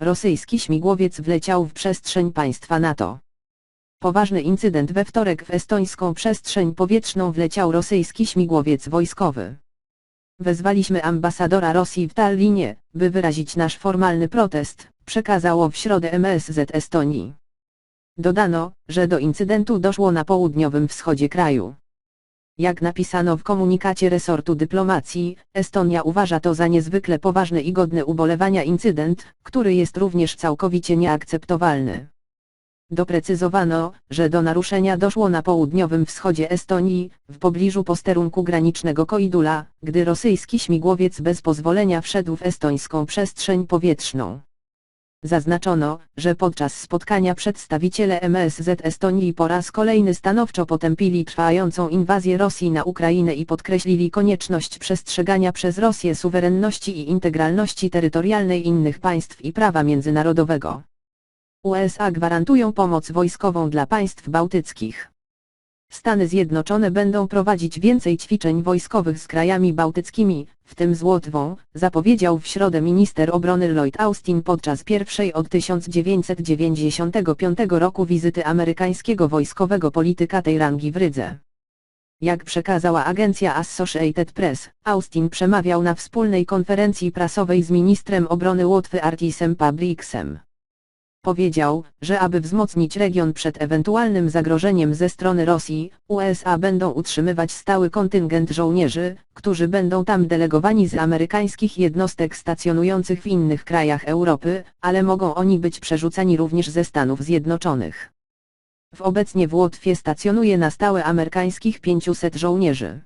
rosyjski śmigłowiec wleciał w przestrzeń państwa NATO. Poważny incydent we wtorek w estońską przestrzeń powietrzną wleciał rosyjski śmigłowiec wojskowy. Wezwaliśmy ambasadora Rosji w Tallinie, by wyrazić nasz formalny protest, przekazało w środę MSZ Estonii. Dodano, że do incydentu doszło na południowym wschodzie kraju. Jak napisano w komunikacie resortu dyplomacji, Estonia uważa to za niezwykle poważny i godny ubolewania incydent, który jest również całkowicie nieakceptowalny. Doprecyzowano, że do naruszenia doszło na południowym wschodzie Estonii, w pobliżu posterunku granicznego Koidula, gdy rosyjski śmigłowiec bez pozwolenia wszedł w estońską przestrzeń powietrzną. Zaznaczono, że podczas spotkania przedstawiciele MSZ Estonii po raz kolejny stanowczo potępili trwającą inwazję Rosji na Ukrainę i podkreślili konieczność przestrzegania przez Rosję suwerenności i integralności terytorialnej innych państw i prawa międzynarodowego. USA gwarantują pomoc wojskową dla państw bałtyckich. Stany Zjednoczone będą prowadzić więcej ćwiczeń wojskowych z krajami bałtyckimi, w tym z Łotwą, zapowiedział w środę minister obrony Lloyd Austin podczas pierwszej od 1995 roku wizyty amerykańskiego wojskowego polityka tej rangi w Rydze. Jak przekazała agencja Associated Press, Austin przemawiał na wspólnej konferencji prasowej z ministrem obrony Łotwy Artisem Pabriksem. Powiedział, że aby wzmocnić region przed ewentualnym zagrożeniem ze strony Rosji, USA będą utrzymywać stały kontyngent żołnierzy, którzy będą tam delegowani z amerykańskich jednostek stacjonujących w innych krajach Europy, ale mogą oni być przerzucani również ze Stanów Zjednoczonych. W obecnie w Łotwie stacjonuje na stałe amerykańskich 500 żołnierzy.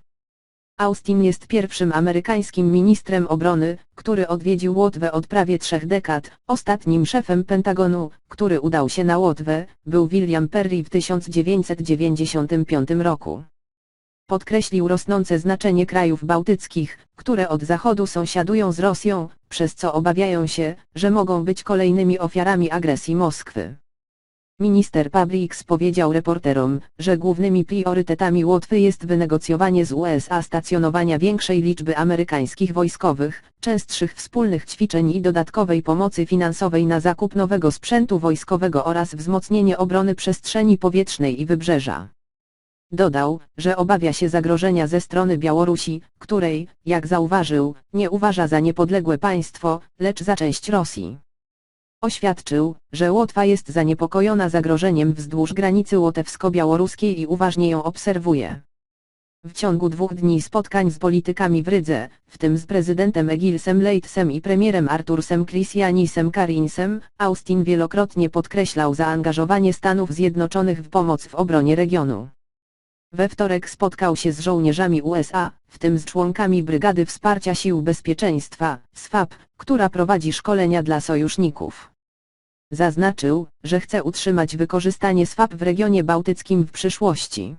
Austin jest pierwszym amerykańskim ministrem obrony, który odwiedził Łotwę od prawie trzech dekad. Ostatnim szefem Pentagonu, który udał się na Łotwę, był William Perry w 1995 roku. Podkreślił rosnące znaczenie krajów bałtyckich, które od zachodu sąsiadują z Rosją, przez co obawiają się, że mogą być kolejnymi ofiarami agresji Moskwy. Minister Pabrix powiedział reporterom, że głównymi priorytetami Łotwy jest wynegocjowanie z USA stacjonowania większej liczby amerykańskich wojskowych, częstszych wspólnych ćwiczeń i dodatkowej pomocy finansowej na zakup nowego sprzętu wojskowego oraz wzmocnienie obrony przestrzeni powietrznej i wybrzeża. Dodał, że obawia się zagrożenia ze strony Białorusi, której, jak zauważył, nie uważa za niepodległe państwo, lecz za część Rosji. Oświadczył, że Łotwa jest zaniepokojona zagrożeniem wzdłuż granicy łotewsko-białoruskiej i uważnie ją obserwuje. W ciągu dwóch dni spotkań z politykami w Rydze, w tym z prezydentem Egilsem Leitsem i premierem Artursem Christianisem Karinsem, Austin wielokrotnie podkreślał zaangażowanie Stanów Zjednoczonych w pomoc w obronie regionu. We wtorek spotkał się z żołnierzami USA, w tym z członkami Brygady Wsparcia Sił Bezpieczeństwa, SWAP, która prowadzi szkolenia dla sojuszników. Zaznaczył, że chce utrzymać wykorzystanie SWAP w regionie bałtyckim w przyszłości.